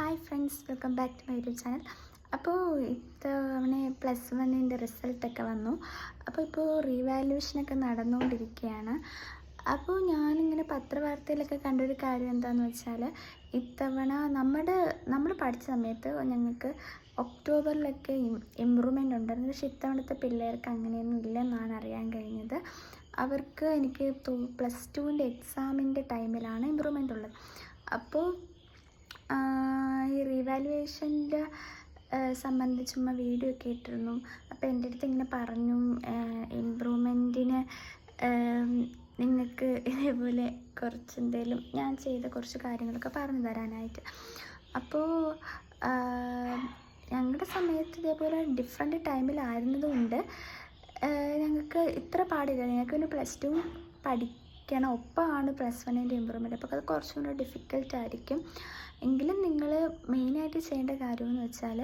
Hi friends welcome back to my YouTube channel അപ്പോൾ ഇത്തവണ plus വണ്ണിന്റെ റിസൾട്ടൊക്കെ വന്നു. അപ്പോൾ ഇപ്പോൾ റീവാലുവേഷനൊക്കെ നടന്നുകൊണ്ടിരിക്കുകയാണ് അപ്പോൾ ഞാനിങ്ങനെ പത്രവാർത്തയിലൊക്കെ കണ്ടൊരു കാര്യം എന്താണെന്ന് വെച്ചാൽ ഇത്തവണ നമ്മുടെ നമ്മൾ പഠിച്ച സമയത്ത് ഞങ്ങൾക്ക് ഒക്ടോബറിലൊക്കെ ഇമ്പ്രൂവ്മെന്റ് ഉണ്ടായിരുന്നു. പക്ഷേ ഇത്തവണത്തെ പിള്ളേർക്ക് അങ്ങനെയൊന്നും ഇല്ലെന്നാണ് അറിയാൻ കഴിഞ്ഞത്. അവർക്ക് എനിക്ക് പ്ലസ് ടുവിന്റെ എക്സാമിന്റെ ടൈമിലാണ് ഇമ്പ്രൂവ്മെന്റ് ഉള്ളത്. അപ്പോൾ ഈ റീവാലുവേഷന്റെ ഉമ്മ വീഡിയോ ഒക്കെ ഇട്ടിരുന്നു. അപ്പോൾ എന്റെ അടുത്ത് ഇങ്ങനെ പറഞ്ഞു ഇമ്പ്രൂവ്മെന്റിന് നിങ്ങൾക്ക് ഇതേപോലെ കുറച്ച് എന്തെങ്കിലും ഞാൻ ചെയ്ത കുറച്ച് കാര്യങ്ങളൊക്കെ പറഞ്ഞു തരാനായിട്ട്. അപ്പോൾ ഞങ്ങളുടെ സമയത്ത് ഇതേപോലെ ഡിഫറെന്റ് ടൈമിലായിരുന്നതുകൊണ്ട് ഞങ്ങൾക്ക് ഇത്ര പാടില്ല. ഞങ്ങൾക്ക് പിന്നെ പ്ലസ് ടു പഠിക്കണം ഒപ്പമാണ് പ്ലസ് വണ്ണിന്റെ ഇമ്പ്രൂവ്മെന്റ് അപ്പോൾ അത് കുറച്ചും കൂടെ ഡിഫിക്കൽട്ട് ആയിരിക്കും. എങ്കിലും നിങ്ങൾ മെയിനായിട്ട് ചെയ്യേണ്ട കാര്യമെന്ന് വെച്ചാൽ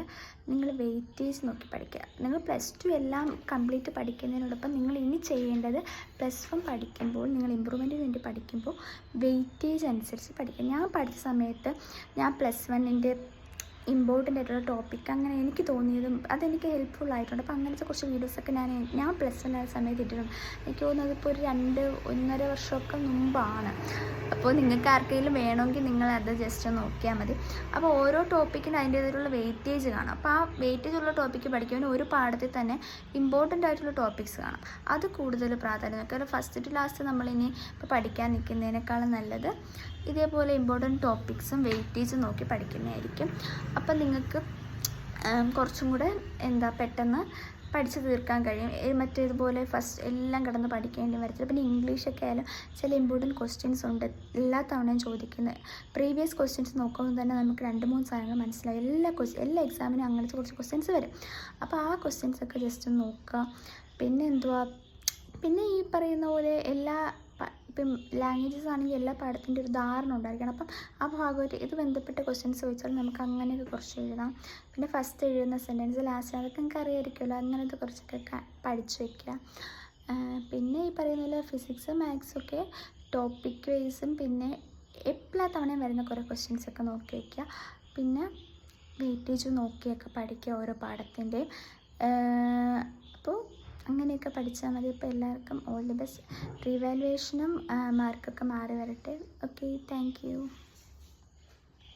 നിങ്ങൾ വെയിറ്റേജ് നോക്കി പഠിക്കുക നിങ്ങൾ പ്ലസ് ടു എല്ലാം കംപ്ലീറ്റ് പഠിക്കുന്നതിനോടൊപ്പം നിങ്ങൾ ഇനി ചെയ്യേണ്ടത് പ്ലസ് വൺ പഠിക്കുമ്പോൾ നിങ്ങൾ ഇമ്പ്രൂവ്മെന്റിന് വേണ്ടി പഠിക്കുമ്പോൾ വെയിറ്റേജ് അനുസരിച്ച് പഠിക്കുക ഞാൻ പഠിച്ച സമയത്ത് ഞാൻ പ്ലസ് വണ്ണിന്റെ ഇമ്പോർട്ടന്റ് ആയിട്ടുള്ള ടോപ്പിക് അങ്ങനെ എനിക്ക് തോന്നിയതും അതെനിക്ക് ഹെൽപ്ഫുൾ ആയിട്ടുണ്ട്. അപ്പോൾ അങ്ങനത്തെ കുറച്ച് വീഡിയോസൊക്കെ ഞാൻ ഞാൻ പ്ലസ് വൺ ആയ സമയത്ത് ഇട്ടിട്ടുണ്ട് എനിക്ക് തോന്നുന്നത് ഇപ്പോൾ ഒരു രണ്ട് ഒന്നര വർഷമൊക്കെ മുമ്പാണ്. അപ്പോൾ നിങ്ങൾക്ക് ആർക്കെങ്കിലും വേണമെങ്കിൽ നിങ്ങൾ അത് ജസ്റ്റ് നോക്കിയാൽ മതി. അപ്പോൾ ഓരോ ടോപ്പിക്കിന് അതിന്റേതായിട്ടുള്ള വെയിറ്റേജ് കാണാം. അപ്പോൾ ആ വെയിറ്റേജ് ഉള്ള ടോപ്പിക്ക് പഠിക്കുമ്പോൾ ഒരു പാഠത്തിൽ തന്നെ ഇമ്പോർട്ടന്റ് ആയിട്ടുള്ള ടോപ്പിക്സ് കാണാം. അത് കൂടുതൽ പ്രാധാന്യം കാരണം ഫസ്റ്റ് ടു ലാസ്റ്റ് നമ്മളിനി ഇപ്പോൾ പഠിക്കാൻ നിൽക്കുന്നതിനേക്കാളും നല്ലത് ഇതേപോലെ ഇമ്പോർട്ടന്റ് ടോപ്പിക്സും വെയിറ്റേജും നോക്കി പഠിക്കുന്നതായിരിക്കും. അപ്പം നിങ്ങൾക്ക് കുറച്ചും കൂടെ എന്താ പെട്ടെന്ന് പഠിച്ചു തീർക്കാൻ കഴിയും. മറ്റേതുപോലെ ഫസ്റ്റ് എല്ലാം കിടന്ന് പഠിക്കേണ്ടി വരത്തില്ല. പിന്നെ ഇംഗ്ലീഷൊക്കെ ആയാലും ചില ഇമ്പോർട്ടന്റ് ക്വസ്റ്റ്യൻസ് ഉണ്ട്. എല്ലാ തവണയും ചോദിക്കുന്നത് പ്രീവിയസ് ക്വസ്റ്റ്യൻസ് നോക്കുമ്പോൾ തന്നെ നമുക്ക് രണ്ട് മൂന്ന് സാധനങ്ങൾ മനസ്സിലായി. എല്ലാ ക്വസ്റ്റ്യൻ എല്ലാ എക്സാമിനും അങ്ങനത്തെ കുറച്ച് ക്വസ്റ്റ്യൻസ് വരും. അപ്പോൾ ആ ക്വസ്റ്റ്യൻസ് ഒക്കെ ജസ്റ്റ് നോക്കുക. പിന്നെ എന്തുവാ? പിന്നെ ഈ പറയുന്ന പോലെ എല്ലാ ഇപ്പം ലാംഗ്വേജസ് ആണെങ്കിൽ എല്ലാ പാഠത്തിന്റെ ഒരു ധാരണ ഉണ്ടായിരിക്കണം. അപ്പം ആ ഭാഗമായിട്ട് ഇത് ബന്ധപ്പെട്ട ക്വസ്റ്റ്യൻസ് ചോദിച്ചാൽ നമുക്ക് അങ്ങനെയൊക്കെ കുറച്ച് എഴുതാം. പിന്നെ ഫസ്റ്റ് എഴുതുന്ന സെന്റൻസ് ലാസ്റ്റ് അതൊക്കെ നമുക്ക് അറിയായിരിക്കുമല്ലോ അങ്ങനത്തെ കുറച്ചൊക്കെ പഠിച്ചു വയ്ക്കുക പിന്നെ ഈ പറയുന്ന പോലെ ഫിസിക്സ് മാത്സൊക്കെ ടോപ്പിക് വൈസും പിന്നെ എല്ലാ തവണയും വരുന്ന കുറേ ക്വസ്റ്റ്യൻസ് ഒക്കെ നോക്കി വയ്ക്കുക പിന്നെ വെയിറ്റേജ് നോക്കിയൊക്കെ പഠിക്കുക ഓരോ പാഠത്തിന്റെയും. അങ്ങനെയൊക്കെ പഠിച്ചാൽ മതി. ഇപ്പോൾ എല്ലാവർക്കും ഓൾ ദി ബെസ്റ്റ് റീവാലുവേഷനും മാർക്കൊക്കെ മാറി വരട്ടെ. Okay thank